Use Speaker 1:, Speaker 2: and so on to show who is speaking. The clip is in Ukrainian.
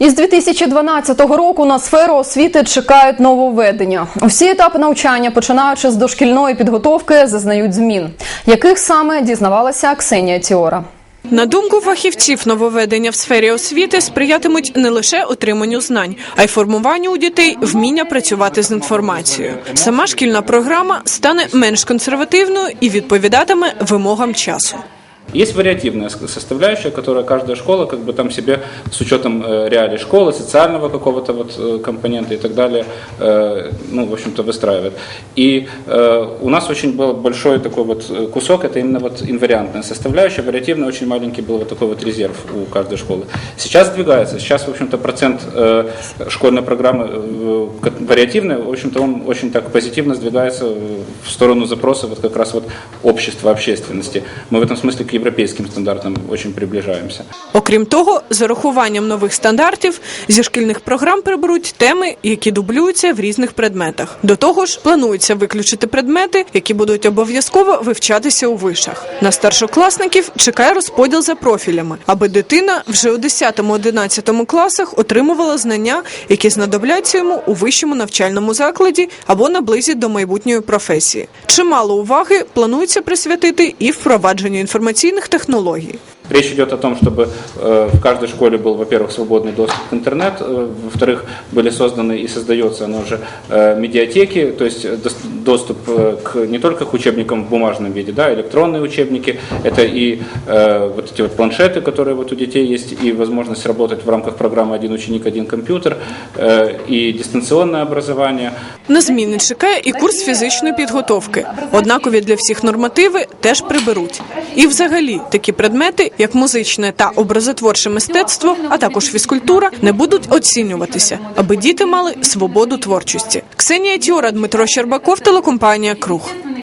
Speaker 1: Із 2012 року на сферу освіти чекають нововведення. Усі етапи навчання, починаючи з дошкільної підготовки, зазнають змін. Яких саме дізнавалася Ксенія Тіора.
Speaker 2: На думку фахівців, нововведення в сфері освіти сприятимуть не лише отриманню знань, а й формуванню у дітей вміння працювати з інформацією. Сама шкільна програма стане менш консервативною і відповідатиме вимогам часу.
Speaker 3: Есть вариативная составляющая, которая каждая школа как бы там себе с учетом э, реалий школы, социального какого-то вот э, компонента и так далее, э, ну, в общем-то, выстраивает. И у нас очень был большой такой вот кусок, это именно вот инвариантная составляющая, вариативная, очень маленький был вот такой вот резерв у каждой школы. Сейчас сдвигается, сейчас, в общем-то, процент школьной программы вариативной, в общем-то, он очень так позитивно сдвигается в сторону запроса вот как раз вот общества, общественности. Мы в этом смысле к европейским стандартам очень приближаемся.
Speaker 2: Окрім того, з урахуванням нових стандартів зі шкільних програм приберуть теми, які дублюються в різних предметах. До того ж, планується виключити предмети, які будуть обов'язково вивчатися у вишах. На старшокласників чекає розподіл за профілями, аби дитина вже у 10-11 класах отримувала знання, які знадобляться йому у вищому навчальному закладі або наблизять до майбутньої професії. Чимало уваги планується присвятити і впровадженню інформаційних технологій.
Speaker 3: Речь идет о том, чтобы э, в каждой школе был, во-первых, свободный доступ к интернету, э, во-вторых, были созданы и создается оно уже э, медиатеки, то есть э, дос- доступ э, к, не только к учебникам в бумажном виде, да, электронные учебники, это и э, вот эти вот планшеты, которые вот у детей есть, и возможность работать в рамках программы «Один ученик, один компьютер», э, и дистанционное образование.
Speaker 2: На зміни чекає і курс фізичної підготовки. Однакові для всіх нормативи теж приберуть. І взагалі такі предмети, як музичне та образотворче мистецтво, а також фізкультура, не будуть оцінюватися, аби діти мали свободу творчості. Ксенія Тіора, Дмитро Щербаков, телекомпанія Круг.